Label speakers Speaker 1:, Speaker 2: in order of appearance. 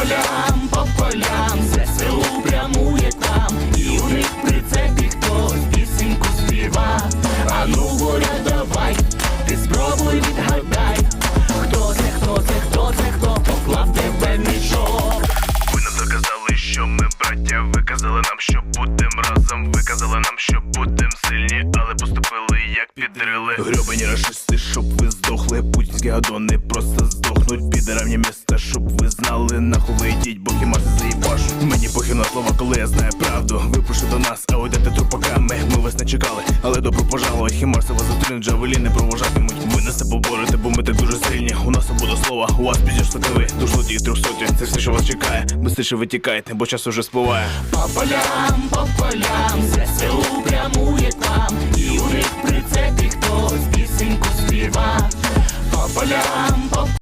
Speaker 1: полям, по полям, ЗСУ прямує там, і у них в прицепі хтось пісеньку співа. А ну горя давай, ти спробуй відгадай, хто це, хто це, хто це, хто поклав тебе мішок.
Speaker 2: Ви нам доказали, що ми браття. Ви казали нам, що будем разом. Ви казали нам, що будем сильні, але поступили як підрили. Грьобані рашисти, щоб ви здохли. Путінські гадони просто здохнуть. Підаравні міста, щоб ви знали. Нахуй ви йдіть, бо хімаси заїбаш. Мені похер на слова, коли я знаю правду. Ви прийшли до нас, а уйдете трупаками. Ми вас не чекали, але добро пожаловать. Хімарси вас зустрінуть, джавеліни провожатимуть. Ви нас не поборете, бо ми так дуже сильні. У нас буде слова, у вас піздєш сотови. До злодії трьохсоті. Це все, що вас чекає. Бистріше ви тікаєте, бо час уже спливає.
Speaker 1: По полям, по полям, ЗСУ прямує там, і у них прицепі хтось пісеньку співа. По полям, по